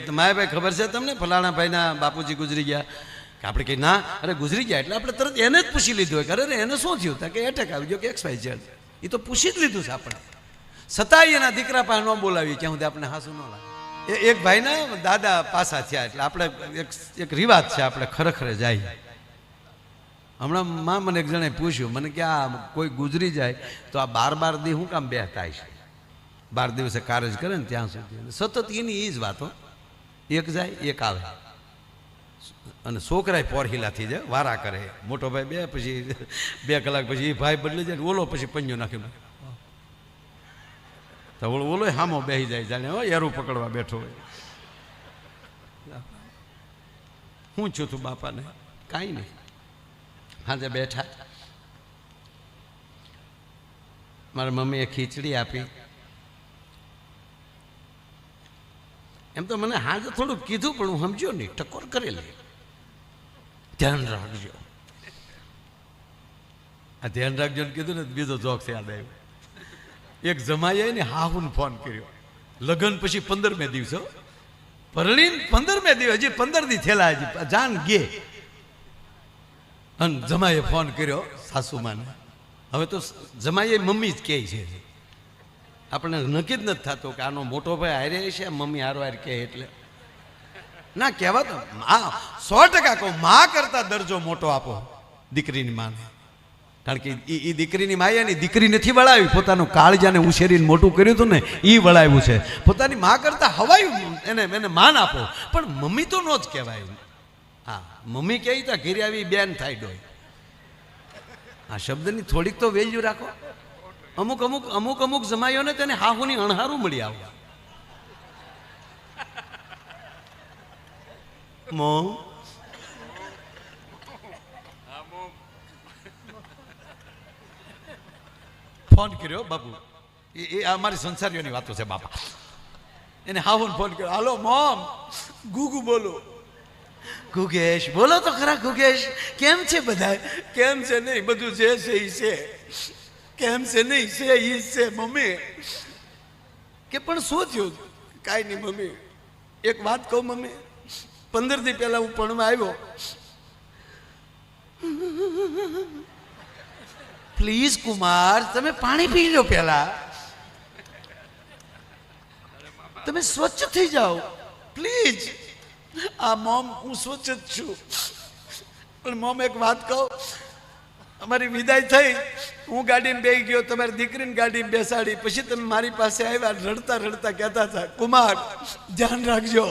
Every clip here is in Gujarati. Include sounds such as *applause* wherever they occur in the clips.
કે માય ભાઈ ખબર છે તમને? ફલાણા ભાઈના બાપુજી ગુજરી ગયા. કે આપણે કહીએ ના, અરે ગુજરી ગયા એટલે આપણે તરત એને જ પૂછી લીધું હોય. અરે એને શું થયું? તા કે એટેક આવી ગયો કે એક્સ વાય ઝેડ એ તો પૂછી જ લીધું છે આપણે. છતાંય એના દીકરા પાસે ન બોલાવી ક્યાં સુધી આપણે હાસું ન લાગે. એ એક ભાઈના દાદા પાસા થયા એટલે આપણે એક એક રિવાજ છે, આપણે ખરેખરે જાય. હમણાં માં મને એક જણે પૂછ્યું, મને કે આ કોઈ ગુજરી જાય, તો આ બાર બાર દી હું કામ બેહતા છે? બાર દિવસે કારજ કરે ને ત્યાં સુધી. સતત એની એ જ વાતો એક જાય, એક આવે. અને છોકરાય પોરહીલાથી જાય, વારા કરે. મોટો ભાઈ બે, પછી બે કલાક પછી એ ભાઈ બદલી જાય ઓલો પછી પંજો નાખી. તો ઓલો ઓલો હામો બેસી જાય, જાણે હો, એરું પકડવા બેઠો હોય. હું છું તું બાપાને? કાંઈ નહીં. હાજે બેઠા. મારા મમ્મીએ ખીચડી આપી. એમ તો મને હાજર થોડું કીધું, પણ હું સમજ્યો નહીં. ટકોર કરેલી. ધ્યાન રાખજો. આ ધ્યાન રાખજો ને કીધું ને બીજો જોક્સ યાદ આવ્યો. એક જમાઈએ ને હાહુન ફોન કર્યો. લગ્ન પછી પંદરમે દિવસો પરણીને પંદરમે દિવસ, હજી પંદર દી થયેલા હજી જાન ગે અને જમાઈએ ફોન કર્યો સાસુમાને. હવે તો જમાઈએ મમ્મી જ કહે છે. આપણે નક્કી જ નથી થતું કે આનો મોટો ભાઈ હારે છે મમ્મી હારો હાર કહે એટલે. ના, કહેવા તો મા, સો ટકા કહું, મા કરતા દરજો મોટો આપો, દીકરીની માને. કારણ કે એ દીકરીની માયાની દીકરી નથી વળાવી, પોતાનું કાળજાને ઉછેરીને મોટું કર્યું હતું ને એ વળાવ્યું છે. પોતાની મા કરતા હવાયું, એને એને માન આપો. પણ મમ્મી તો નો જ કહેવાય. હા, મમ્મી કહે તો ઘેરી આવી બેન થાય ડોય. આ શબ્દની થોડીક તો વેલ્યુ રાખો. અમુક અમુક અમુક અમુક જમાઈઓને તેને હાહુની અણહારું મળી આવું. મોં? ફોન કર્યો, બાપુ. એ એ આ મારી સંસારીઓની વાતો છે, બાપા. એને હાહુન ફોન કર્યો, હાલો, મોમ, ગુગુ બોલો. ગુગેશ, બોલો તો ખરા ગુગેશ. કેમ છે બધા કેમ છે નહીં? બધું જે છે એ છે. કેમ છે નહીં, છે એ છે, મમ્મી. કે પણ શું થયું? કાંઈ નહીં, મમ્મી. એક વાત કહું, મમ્મી. પંદર દી પહેલા હું પણમાં આવ્યો. પ્લીઝ કુમાર, તમે પાણી પી લો પહેલા. તમે સ્વચ્છ થઈ જાઓ. પ્લીઝ. આ મોમ, હું સ્વચ્છ જ છું. પણ મોમ એક વાત કહું. અમારી વિદાય થઈ. હું ગાડીમાં બે ગયો, તમારી દીકરીને ગાડીમાં બેસાડી. પછી તમે મારી પાસે આવ્યા, રડતા રડતા કહેતા હતા, કુમાર, ધ્યાન રાખજો.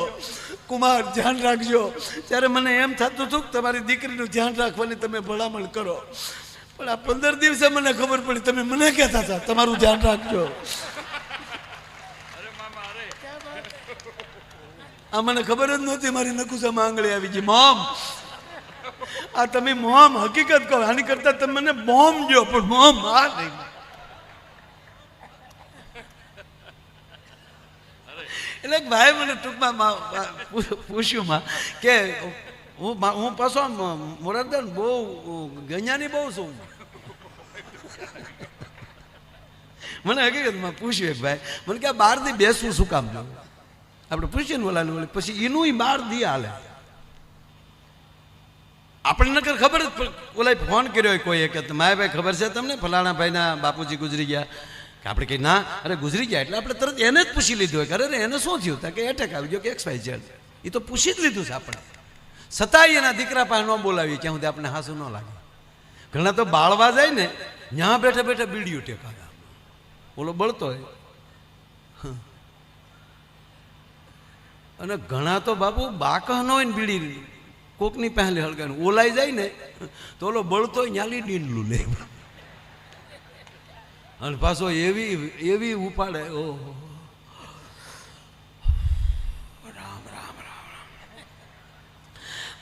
કુમાર, ધ્યાન રાખજો. ત્યારે મને એમ થતું હતું કે તમારી દીકરીનું ધ્યાન રાખવાની તમે ભલામણ કરો. પણ આ પંદર દિવસે મને ખબર પડી, તમે મને કહેતા હતા, તમારું ધ્યાન રાખજો. આ મને ખબર જ નહોતી, મારી નકુસામાં આંગળી આવી ગઈ. મોમ આ તમે મોમ હકીકત કહો. આની કરતા તમે મને મોમ જો પણ મોમ આ નહીં. એટલે ભાઈ મને ટૂંકમાં પૂછ્યું માં કે હું હું પાછો આમ મોરારદાન બહુ ગણ્યાની બહુ છું. મને હકીકતમાં પૂછ્યું એક ભાઈ. મને કે દી બેસવું શું કામ જો આપણે પૂછીએ ને ઓલાને પછી એનું બાર દી હાલે. આપણને નકર ખબર જ ઓલા ફોન કર્યો હોય કોઈએ કે માય ભાઈ ખબર છે તમને? ફલાણા ભાઈના બાપુજી ગુજરી ગયા. કે આપણે કહીએ ના, અરે ગુજરી ગયા એટલે આપણે તરત એને જ પૂછી લીધું હોય. કે અરે એને શું થયું? કે એટેક આવી ગયો કે એક્સ વાય ઝેડ એ તો પૂછી જ લીધું છે આપણે. છતાંય એના દીકરા પાસે ન બોલાવીએ ક્યાં સુધી આપણે હાસું ન લાગે. ઘણા તો બાળવા જાય ને ત્યાં બેઠા બેઠા બીડીઓ ટેકા ઓલો બળતો હોય. અને ઘણા તો બાપુ બાકહ ન હોય ને બીડી. કોકની પહેલે હળગાને. ઓલાઈ જાય ને તો ઓલો બળતો ન્યાલી ડીંડલું લે. અને પાછો એવી એવી ઉપાડે ઓહો. રામ રામ રામ રામ.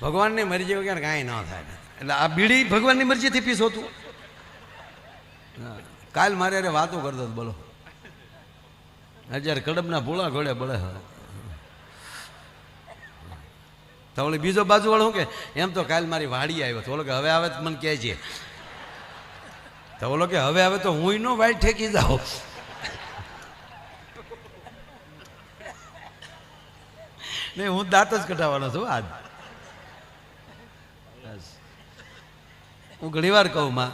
ભગવાનની મરજી વગર કાંઈ ન થાય. એટલે આ બીડી ભગવાનની મરજીથી પીસો તું કાલ મારે અરે વાતો કરતો હતો, બોલો. અત્યારે કડબના ભોળા ઘોડે બળે હવે. તો ઓલી બીજો બાજુ વાળો શું કે, એમ તો કાલ મારી વાડી આવ્યો. તો કે, હવે આવે તો મને કહેજે. તો ઓલો કે, હવે આવે તો હું નો વાઈટ ઠેકી જાઉં. નહીં, હું દાંત જ કઢાવવાનો છું, આજ. હું ઘણીવાર કહું, માં,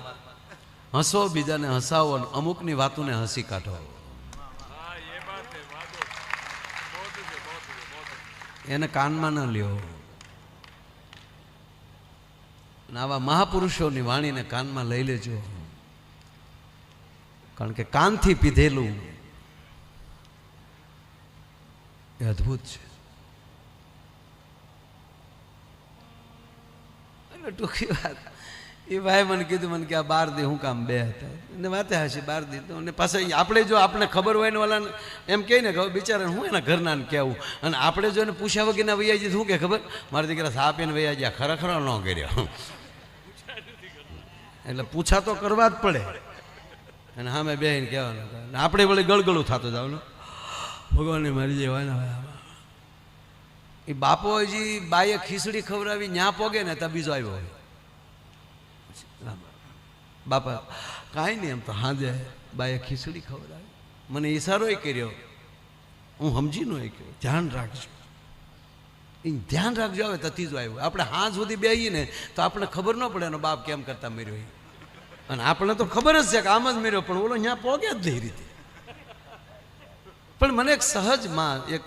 હસો બીજાને હસાવો અને અમુકની વાતોને હસી કાઢો. એને કાનમાં ન લ્યો. અને આવા મહાપુરુષોની વાણીને કાનમાં લઈ લેજો. કારણ કે કાનથી પીધેલું એ અદ્ભુત છે. એટલે ટૂંકી વાત, એ ભાઈ મને કીધું, મને કે આ બાર દી હું કામ બે હતા. એને વાતે હશે બાર દી તો. અને પાછા આપણે જો આપણે ખબર હોય ને ઓલાને, એમ કહે ને ખબર બિચારા હું એના ઘરનાને કહેવું? અને આપણે જો એને પૂછ્યા વગરના વૈયા જઈએ શું કે ખબર? મારા દીકરા સાપીને વૈયા ગયા ખરેખર ન કર્યો. એટલે પૂછા તો કરવા જ પડે. અને સામે બેહીને કહેવાનું આપણે વળી ગળગળું થતું જવાનું ભગવાનને મારી જવાના એ બાપો હજી બાએ ખીચડી ખવડાવી, ન્યા પોગે ને ત્યાં બીજો આવ્યો હોય. બાપા, કાંઈ નહીં એમ તો હાજે બાએ ખીચડી ખવડાવી. મને ઈશારો કર્યો. હું સમજી નો કહ્યું ધ્યાન રાખજો. એ ધ્યાન રાખજો આવે તો ત્રીજો આવ્યો. આપણે હાથ સુધી બેહીએ ને, તો આપણે ખબર ન પડે એનો બાપ કેમ કરતા મર્યો એ અને આપણે તો ખબર જ છે કે આમ જ મર્યો, પણ ઓલો અહીંયા પહોંચે જ નહીં રીતે. પણ મને એક સહજમાં એક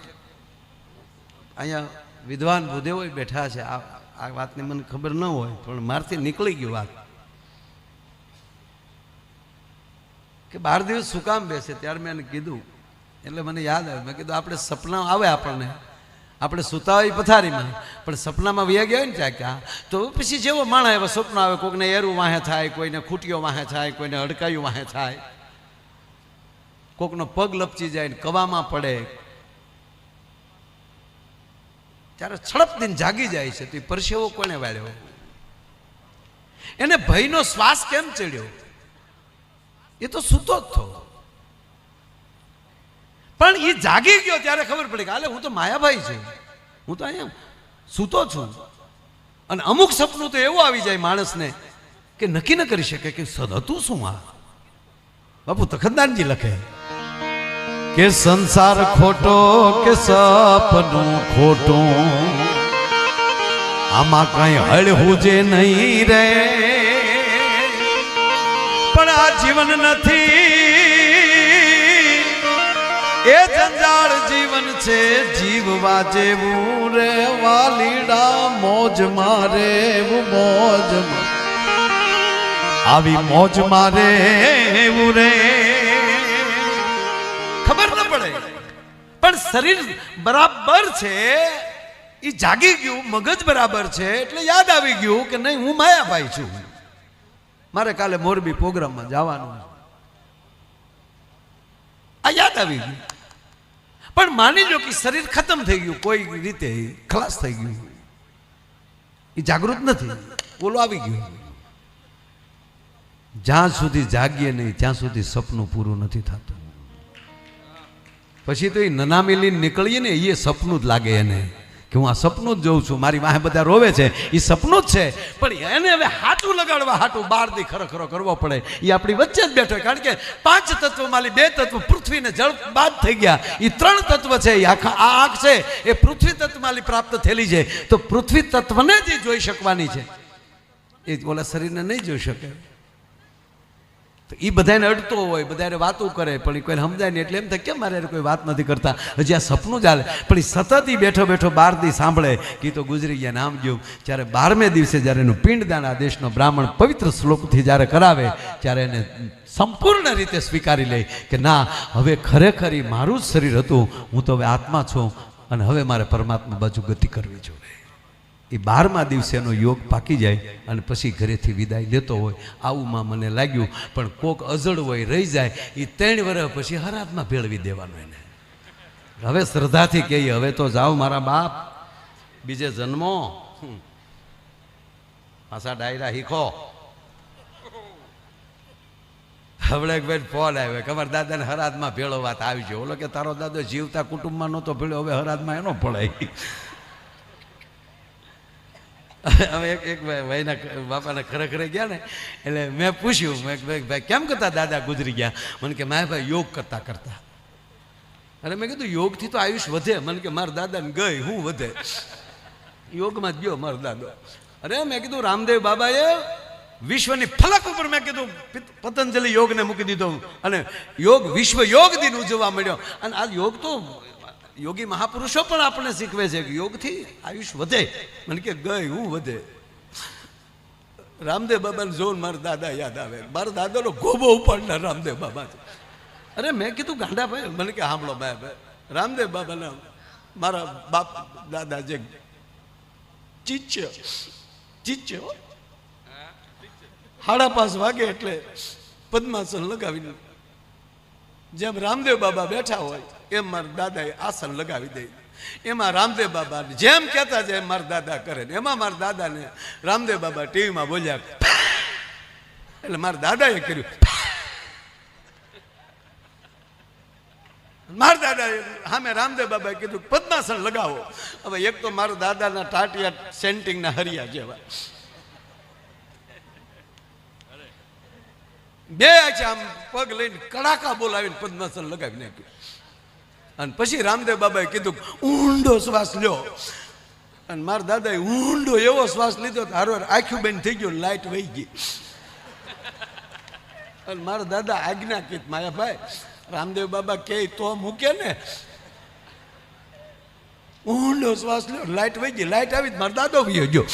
અહીંયા વિદ્વાન ભૂદેવો બેઠા છે. આ આ વાતની મને ખબર ન હોય, પણ મારથી નીકળી ગયું વાત. કે બાર દિવસ શું કામ બેસે? ત્યારે મેં એને કીધું. એટલે મને યાદ આવ્યું. મેં કીધું, આપણે સપના આવે આપણને. આપણે સુતા હોય પથારીમાં, પણ સપનામાં વ્યા ગયા હોય ને ત્યાં ક્યાં તો પછી જેવો માણસ એવા સ્વપ્ન આવે કોઈને એરું વાહે થાય, કોઈને ખૂટીઓ વાહે થાય, કોઈને હડકાયું વાહે થાય. કોકનો પગ લપચી જાય ને કવામાં પડે. ત્યારે છળપ દિન જાગી જાય છે, તો એ પરસેવો કોને વાળ્યો? એને ભયનો શ્વાસ કેમ ચડ્યો? એ તો સૂતો જ થયો. પણ એ જાગી ગયો ત્યારે ખબર પડી કે હાલે હું તો માયાભાઈ છું. હું તો અહીંયા સૂતો છું. અને અમુક સપનું તો એવું આવી જાય માણસને કે નક્કી ન કરી શકે કે સદ હતું શું આ? બાપુ તખતદાનજી લખે, કે સંસાર ખોટો કે સપનું ખોટું, આમાં કઈ હળવું જે નહીં રે. પણ આ જીવન નથી એ જંજાળ જીવન છે જીવવા જેવું રે, વાલીડા મોજ મારે મોજ આવી મોજ મારે એવું રે. ખબર ન પડે. પણ શરીર બરાબર છે એ જાગી ગયું, મગજ બરાબર છે, એટલે યાદ આવી ગયું કે નહીં, હું માયાભાઈ છું. મારે કાલે મોરબી પ્રોગ્રામમાં જવાનું આ યાદ આવી ગયું. પણ માની લો કે શરીર ખતમ થઈ ગયું, કોઈ રીતે ખલાસ થઈ ગયું. એ જાગૃત નથી બોલો આવી ગયું. જ્યાં સુધી જાગીએ નહીં, ત્યાં સુધી સપનું પૂરું નથી થતું. પછી તો એ નનામેલી નીકળીએ ને એ સપનું જ લાગે એને. કે હું આ સપનું જ જોઉં છું. મારી વાહે બધા રોવે છે. એ સપનું જ છે. પણ એને હવે હાટું લગાડવા હાટું બાર દી ખરો કરવો પડે. એ આપણી વચ્ચે જ બેઠો કારણ કે પાંચ તત્વમાંથી બે તત્વ પૃથ્વીને જળ બાદ થઈ ગયા. એ ત્રણ તત્વ છે. એ આખા આ આંખ છે. એ પૃથ્વી તત્વમાંથી પ્રાપ્ત થયેલી છે. તો પૃથ્વી તત્વને જ જોઈ શકવાની છે. એ ઓલા શરીરને નહીં જોઈ શકે. તો એ બધાને અડતો હોય બધાને વાતો કરે, પણ એ કોઈને સમજાય નહીં. એટલે એમ થાય, કેમ મારે કોઈ વાત નથી કરતા? હજી આ સપનું ચાલે પણ એ સતત એ બેઠો બેઠો બાર દી સાંભળે. કે તો ગુજરી ગયા, નામ ગયું. જ્યારે બારમે દિવસે જ્યારે એનું પિંડદાન આ દેશનો બ્રાહ્મણ પવિત્ર શ્લોકથી જ્યારે કરાવે, ત્યારે એને સંપૂર્ણ રીતે સ્વીકારી લે કે ના, હવે ખરેખર એ મારું જ શરીર હતું. હું તો હવે આત્મા છું અને હવે મારે પરમાત્મા બાજુ ગતિ કરવી જોઈએ. એ બારમા દિવસે એનો યોગ પાકી જાય અને પછી ઘરેથી વિદાય લેતો હોય. આવુંમાં મને લાગ્યું, પણ કોક અજળ હોય રહી જાય એ ત્રણ વર્ષ પછી હરાતમાં ભેળવી દેવાનું એને. હવે શ્રદ્ધાથી કહીએ હવે તો જાઓ મારા બાપ, બીજે જન્મો. પાછા ડાયરા શીખો હમણાં એક ભાઈ ફોન આવ્યો, કે અમારા દાદાને હરાતમાં ભેળો વાત આવી છે. ઓલો કે, તારો દાદો જીવતા કુટુંબમાં નહોતો ભેળ્યો હવે હરાતમાં એનો ભળાય. *laughs* હવે એક એક ભાઈ ભાઈના બાપાના ખરેખર ગયા ને, એટલે મેં પૂછ્યું, મેં ભાઈ ભાઈ, કેમ કરતા દાદા ગુજરી ગયા? મને કે, મારા ભાઈ યોગ કરતા કરતા. અરે મેં કીધું, યોગથી તો આયુષ વધે. મને કે, મારા દાદાને ગઈ, હું વધે. યોગમાં જ ગયો મારો દાદો. અરે મેં કીધું, રામદેવ બાબાએ વિશ્વની ફલક ઉપર મેં કીધું પતંજલિ યોગને મૂકી દીધો. અને યોગ વિશ્વ યોગ દિન ઉજવવા મળ્યો. અને આ યોગ તો યોગી મહાપુરુષો પણ આપણને શીખવે છે કે યોગથી આયુષ વધે. મને કે ગઈ હું વધે. રામદેવ બાબાને જોન મારા દાદા યાદ આવે. મારા દાદાનો ગોબો ઉપાડનાર રામદેવ બાબા છે. અરે મેં કીધું ગાંડા ભાઈ, મને કે સાંભળો ભાઈ ભાઈ. રામદેવ બાબાના મારા બાપ દાદા જે ચીચ્ય ચીચ્ય હો. સાડા પાંચ વાગે એટલે પદ્માસન લગાવીને જેમ રામદેવ બાબા બેઠા હોય એમ મારા દાદાએ આસન લગાવી દે. એમાં રામદેવ બાબા જેમ કહેતા જાય મારા દાદા કરે ને. એમાં મારા દાદાને રામદેવ બાબા ટીવીમાં બોલ્યા એટલે મારા દાદાએ કર્યું. મારા દાદાએ સામે રામદેવ બાબાએ કીધું, પદ્માસન લગાવો. હવે એક તો મારા દાદાના ટાટિયા સેન્ટિંગના હરિયા જેવા. બે આમ પગ લઈને કડાકા બોલાવીને પદ્માસન લગાવી નાખ્યું. અને પછી રામદેવ બાબાએ કીધું ઊંડો શ્વાસ લ્યો. અને મારા દાદાએ ઊંડો એવો શ્વાસ લીધો હારો આખું બેન થઈ ગયું લાઈટ વહી ગઈ. અને મારા દાદા આજ્ઞા કીધ માયાભાઈ રામદેવ બાબા કે તો મૂકે ને. ઊંડો શ્વાસ લ્યો લાઈટ વહી ગઈ. લાઈટ આવી મારો દાદો ભી ગયો.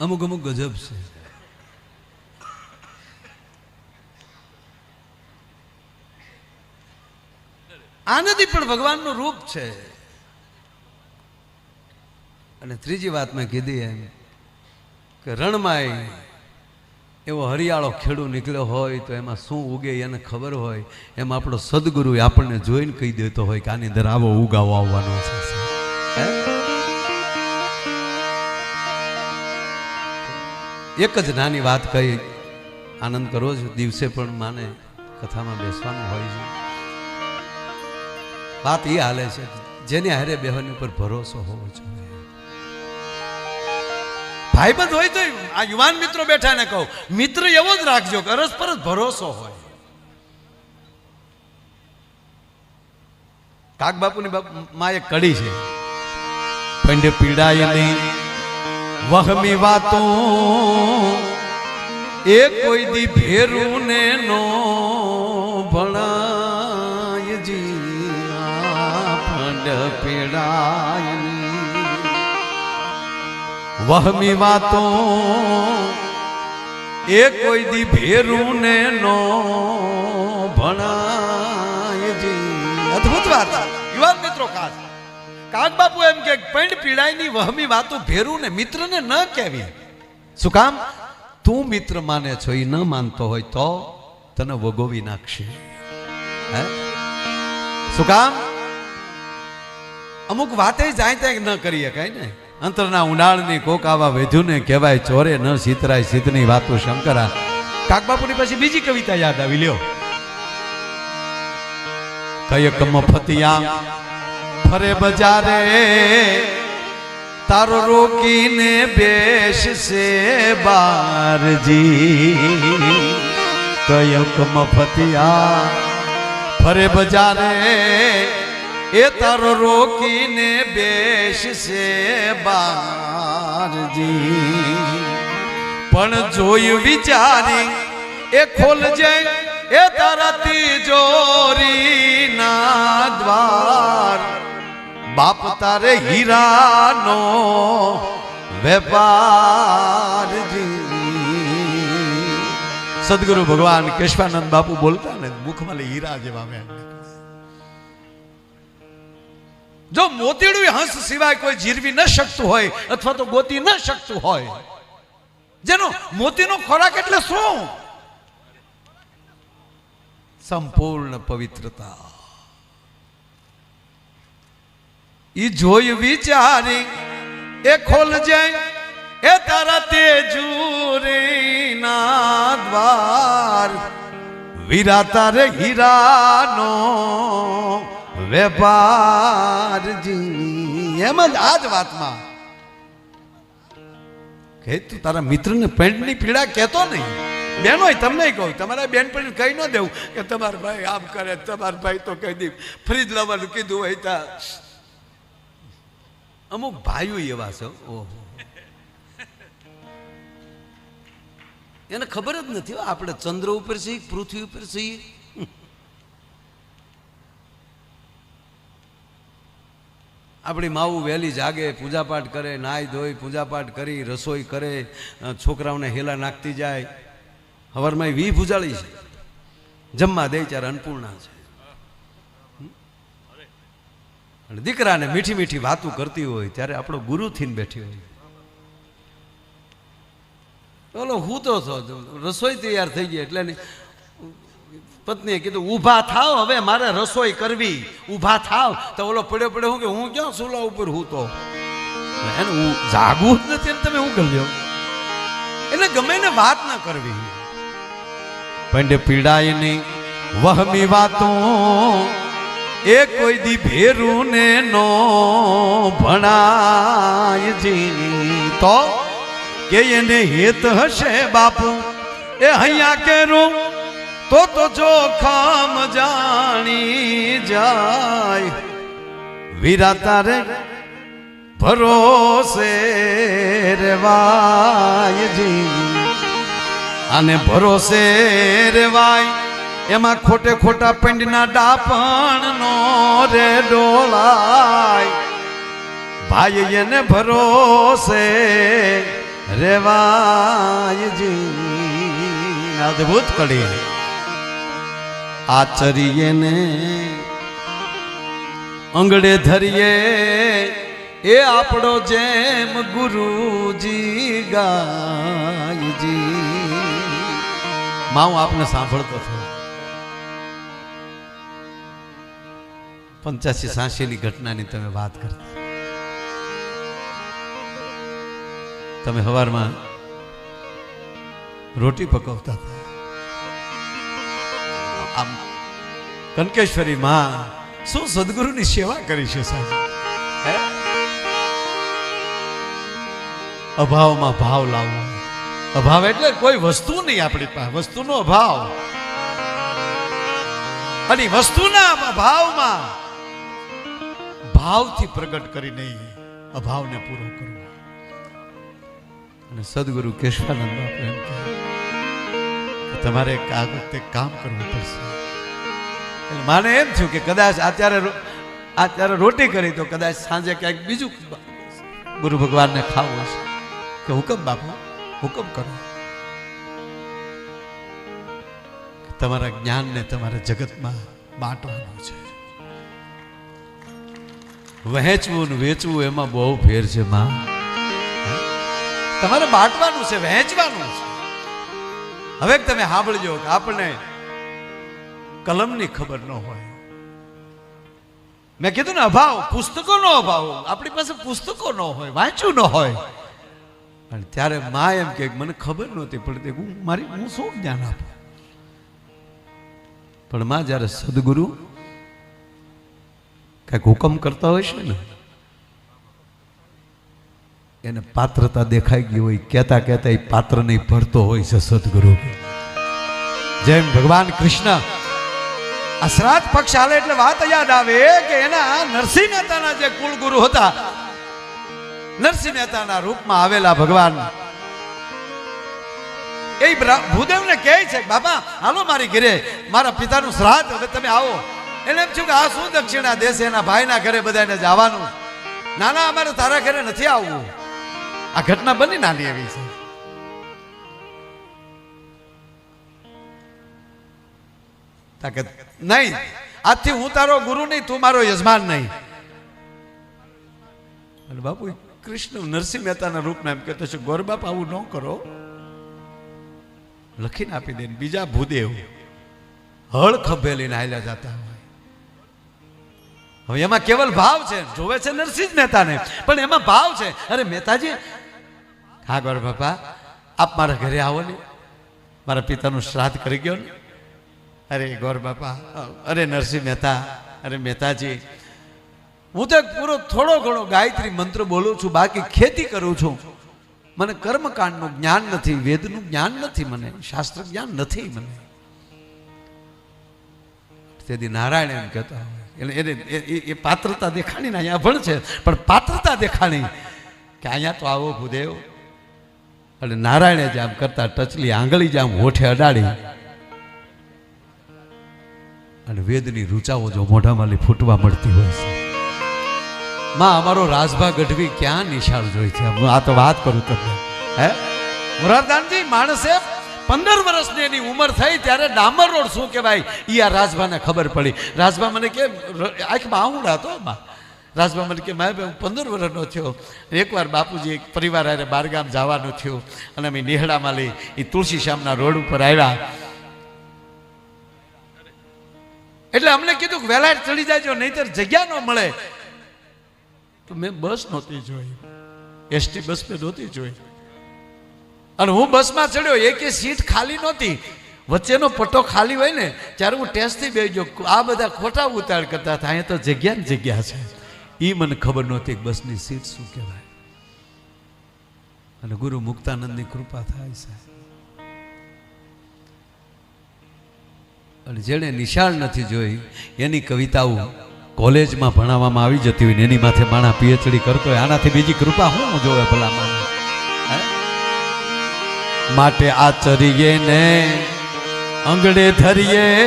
અમુક અમુક ગજબ છે. આનંદી પણ ભગવાનનું રૂપ છે. અને ત્રીજી વાત મેં કીધી એમ કે રણમાય એવો હરિયાળો ખેડૂ નીકળ્યો હોય તો એમાં શું ઉગે એને ખબર હોય. એમ આપણો સદગુરુ આપણને જોઈને કહી દેતો હોય કે આની અંદર આવો ઉગાવો, આવવાનો છે. એક જ નાની વાત કહી, આનંદ કરવો છો, દિવસે પણ માને કથામાં બેસવાનું હોય છે. વાત એ હાલે છે જેને હારે બેહવાની ઉપર ભરોસો હોવો જોઈએ. ભાઈબંધ હોય તો આ યુવાન મિત્રો બેઠા ને કહું, મિત્ર એવો જ રાખજો કે અરસપરસ ભરોસો હોય. કાક બાપુની બાપમાં એક કડી છે. પંડ પીડાય નહીં, વહમી વાતો, એ કોઈ દી ફેરું ને નો વહમી વાતો એ કોઈ દી ભેરું ને નો ભણાયજી અદ્ભુત વાત. યુવાન મિત્રો, ખાસ. કાગ બાપુ એમ કે પંડ પીડાઈની વહમી વાતો ભેરું ને મિત્રને ન કહેવી. શું કામ? તું મિત્ર માને છો એ ન માનતો હોય તો તને વગોવી નાખશે. હે? શું કામ? અમુક વાતે જાય ત્યાં ન કરીએ કઈ ને. અંતરના ઉનાળની કોક આવા વેધુને કહેવાય, ચોરે ન સીતરાય સીતની વાતો શંકરા. કાકબાપુની પછી બીજી કવિતા યાદ આવી, લ્યો. કયક મફતિયા ફરે બજારે, તારો રોકીને બેસશે બારજી. કયક મફતિયા ફરે બજારે એ તારો રોકીને બેસશે બારજી. પણ જોયું વિચારી, એ ખોલજે, એ તારા તિજોરી ના દ્વાર. બાપ તારે હીરાનો વેપારજી. સદગુરુ ભગવાન કેશવાનંદ બાપુ બોલતા ને મુખમાં હીરા જેવા મેં. જો મોતીડું હંસ સિવાય કોઈ જીરવી ન શકતું હોય, અથવા તો ગોતી ન શકતું હોય, જેનો મોતીનો ખોરાક એટલે શું? સંપૂર્ણ પવિત્રતા. ઈ જોઈ વિચારી, એ ખોલજે, એ તારા તેજુરી ના દ્વાર. વિરા તારે હીરાનો વેપારજી એમ જ આ જ વાતમાં. કે તું તારા મિત્રને પેન્ટની પીડા કહેતો નહીં. બેનોય તમને કહું, તમારા બેન પણ કહી ન દેવું કે તમારા ભાઈ આમ કરે, તમારા ભાઈ તો કહી દે. ફ્રીજ લાવવાનું કીધું હોય તા. અમુક ભાઈઓ એવા છે, ઓહો. એને ખબર જ નથી આપણે ચંદ્ર ઉપર છીએ પૃથ્વી ઉપર છીએ. આપણી માવું વહેલી જાગે, પૂજાપાઠ કરે, નાહી ધોઈ, પૂજાપાઠ કરી, રસોઈ કરે છોકરાઓને હેલા નાખતી જાય. હવારમાં વી ભૂજાળી છે. જમવા દે ત્યારે અન્નપૂર્ણા છે. દીકરાને મીઠી મીઠી વાતો કરતી હોય ત્યારે આપણો ગુરુ થઈને બેઠી હોય. બોલો હું તો રસોઈ તૈયાર થઈ ગઈ એટલે એની પત્નીએ કીધું, ઊભા થાવ, હવે મારે રસોઈ કરવી. ઊભા થાવ. તો ઓલો પડ્યો પડ્યો હું કે, હું ક્યાં સુલા ઉપર હું તો? એને હું જાગવું જ નથી તમે હું લ્યો? એટલે ગમે ને વાત ના કરવી. પંડે પીડાય નહીં વહમી વાતો, એ કોઈ દી ભેરું ને નો ભણાય જીની તો કે એને હેત હશે બાપુ? એ હૈયા કેરું? તો તો જોખમ જાણી જાય. વીરા તારે ભરોસે રેવાયજી અને ભરોસે રેવાય એમાં ખોટે ખોટા પિંડના ડાપણ નો રે ડોલાય. ભાઈ એને ભરોસે રેવાયજી અદભુત કડી. આચરીએ ને અંગડે ધરીએ, એ આપણો જેમ ગુરુજી ગાયજી. માં આપને સાંભળતો હતો પંચ્યાસી સાંસીની ઘટનાની તમે વાત કરતા તમે હવારમાં રોટી પકવતા હતા. આમ કનકેશ્વરી માં શું સદગુરુની સેવા કરી છે સાહેબ? અભાવમાં ભાવ લાવવો અભાવ એટલે કોઈ વસ્તુ નહીં આપણી પાસે વસ્તુનો અભાવ. અને વસ્તુના અભાવમાં ભાવથી પ્રગટ કરી નહીં અભાવને પૂરો કરવો. અને સદગુરુ કેશવાનંદ આપણે એમ કહે કે તમારે આ વખતે કામ કરવું પડશે. એટલે માને એમ થયું કે કદાચ અત્યારે અત્યારે રોટી કરી તો કદાચ સાંજે ક્યાંક બીજું ગુરુ ભગવાનને ખાવું હશે. કે હુકમ બાપુ હુકમ કરો. તમારા જ્ઞાનને તમારા જગતમાં બાંટવાનું છે. વહેંચવું ને વેચવું એમાં બહુ ફેર છે, માં. તમારે બાંટવાનું છે, વહેંચવાનું છે. હવે તમે સાંભળજો કે આપણને કલમની ખબર ન હોય. મેં કીધું ને, અભાવ, પુસ્તકોનો અભાવ. આપણી પાસે પુસ્તકો ન હોય, વાંચ્યું ન હોય. અને ત્યારે મા એમ કે, મને ખબર નહોતી પડતી હું, મારી, હું શું જ્ઞાન આપું? પણ માં જ્યારે સદગુરુ કંઈક હુકમ કરતા હોય છે ને એને પાત્રતા દેખાઈ ગઈ હોય, કહેતા કહેતા એ પાત્ર નહીં ભરતો હોય છે સદગુરુ. જેમ ભગવાન કૃષ્ણ. આ શ્રાદ્ધ પક્ષ હાલે એટલે વાત યાદ આવે કે એના નરસિંહ મહેતાના જે કુલગુરુ હતા, નરસિંહ મહેતાના રૂપમાં આવેલા ભગવાન. એ ભૂદેવને કહે છે, બાપા, હાલો મારી ઘરે, મારા પિતાનું શ્રાદ્ધ, હવે તમે આવો. એને એમ છું કે આ શું દક્ષિણા દેશે, એના ભાઈના ઘરે બધાને જવાનું. ના ના અમારે તારા ઘરે નથી આવવું. આ ઘટના બની નાની એવી છે. તાકાત નહીં, આજથી હું તારો ગુરુ નહીં, તું મારો યજમાન નહીં. અને બાપુ, કૃષ્ણ નરસિંહ મહેતાના રૂપમાં એમ કહેતો છે ગોરબાપ આવું ન કરો. લખીને આપી દે બીજા ભૂદેવ. હળ ખભે લઈને હાલ્યા જતા હોય. હવે એમાં કેવલ ભાવ છે. જોવે છે નરસિંહ મહેતાને. પણ એમાં ભાવ છે. અરે મહેતાજી હા, ગોર બાપા, આપ મારા ઘરે આવો ને. મારા પિતાનું શ્રાદ્ધ કરી ગયો ને. અરે, ગોર બાપા, અરે, નરસિંહ મહેતા, અરે, મહેતાજી, હું તો પૂરો થોડો ઘણો ગાયત્રી મંત્ર બોલું છું, બાકી ખેતી કરું છું. મને કર્મકાંડનું જ્ઞાન નથી, વેદનું જ્ઞાન નથી મને શાસ્ત્ર જ્ઞાન નથી મને. તેથી નારાયણ એમ કહેતા એને, એ- પાત્રતા દેખાણીને અહીંયા ભણ છે, પણ પાત્રતા દેખાણી કે અહીંયા તો આવો ભૂદેવ. એટલે નારાયણે જ કરતા ટચલી આંગળી જ હોઠે અડાડી. અને વેદની રૂચાઓ જો મોઢામાંથી ફૂટવા મળતી હોય છે. માં, અમારો રાજભા ગઢવી ક્યાં નિશાળ જોઈ છે? હું આ તો વાત કરું તમને. હે? મુરારદાનજી, માણસે પંદર વર્ષની એની ઉંમર થઈ, ત્યારે ડામર રોડ શું કહેવાય? ઈ આ રાજભાને ખબર પડી. રાજભા મને કે આંખમાં આંગળા હતો માં રાજભા મને કે માય હું પંદર વર્ષનો થયો. એકવાર બાપુજી એક પરિવાર હારે બારગામ જવાનું થયું અને અમે નેહડામાં લઈ એ તુલસી શ્યામના રોડ ઉપર આવ્યા એટલે અમને કીધું કે વહેલા ચડી જાજો, નહીતર જગ્યા ન મળે. તો મેં બસ નહોતી જોઈ. એસટી બસ મેં નહોતી જોઈ. અને હું બસમાં ચડ્યો, એકે સીટ ખાલી નહોતી. વચ્ચેનો પટ્ટો ખાલી હોય ને, ત્યારે હું ટેસ્ટથી બેસજો આ બધા ખોટા ઉતાળ કરતા હતા. અહીંયા તો જગ્યા ને જગ્યા છે. એ મને ખબર નહોતી બસની સીટ શું કહેવાય. અને ગુરુ મુક્તાનંદની કૃપા થાય છે. અને જેણે નિશાળ નથી જોઈ, એની કવિતાઓ કોલેજમાં ભણાવવામાં આવી જતી હોય એની માથે માણા પીએચડી કરતો હોય, આનાથી બીજી કૃપા હું જોવે ભલામાં? માટે આચરીએ ને અંગડે ધરીએ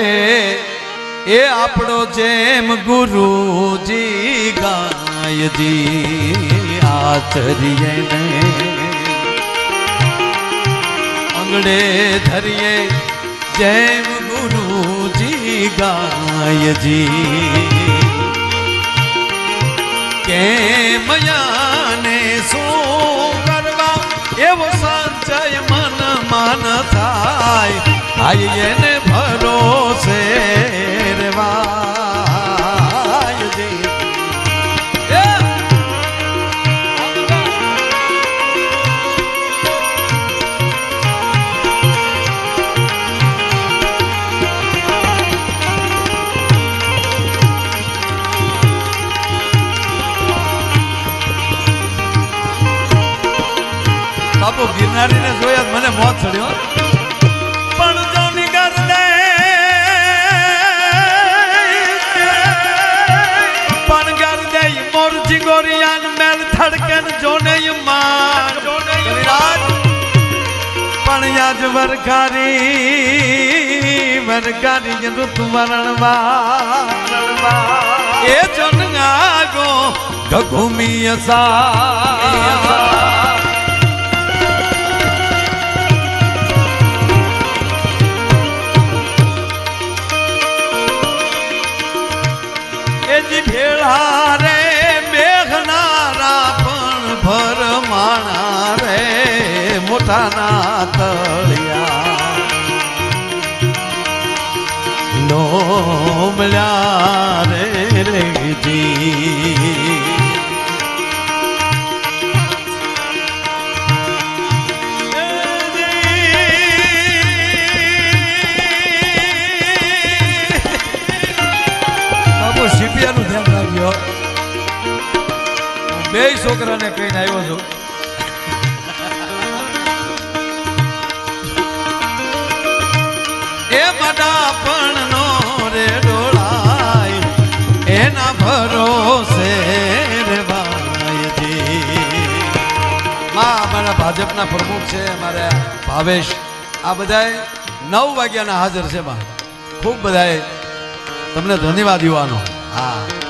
એ આપણો જેમ ગુરુજી ગાયજી આચરીએ ને. ધરીએ જેમ ગુરુજી ગાયજી. કેમ યાને શું કરવા? એવો સંચય મન મન થાય. આઈ એને ભરોસે બાપુ ગિરનારીને જોયા મને મોત ચડ્યો વરકારી વરકારી ઋતુ વરણવા એ જન આગો ઘઘુમી સા ભેળા રે, મેઘનારા પણ ભરમાણા રે, મોટાના લોમલ્યા રે રેજી. સીપિયાનું ધ્યાન રાખજો. બે છોકરાને કહીને આવ્યો છું. ભાજપના પ્રમુખ છે અમારા ભાવેશ. આ બધાય નવ વાગ્યાના હાજર છે ખૂબ બધાએ તમને ધન્યવાદ યુવાનો. હા.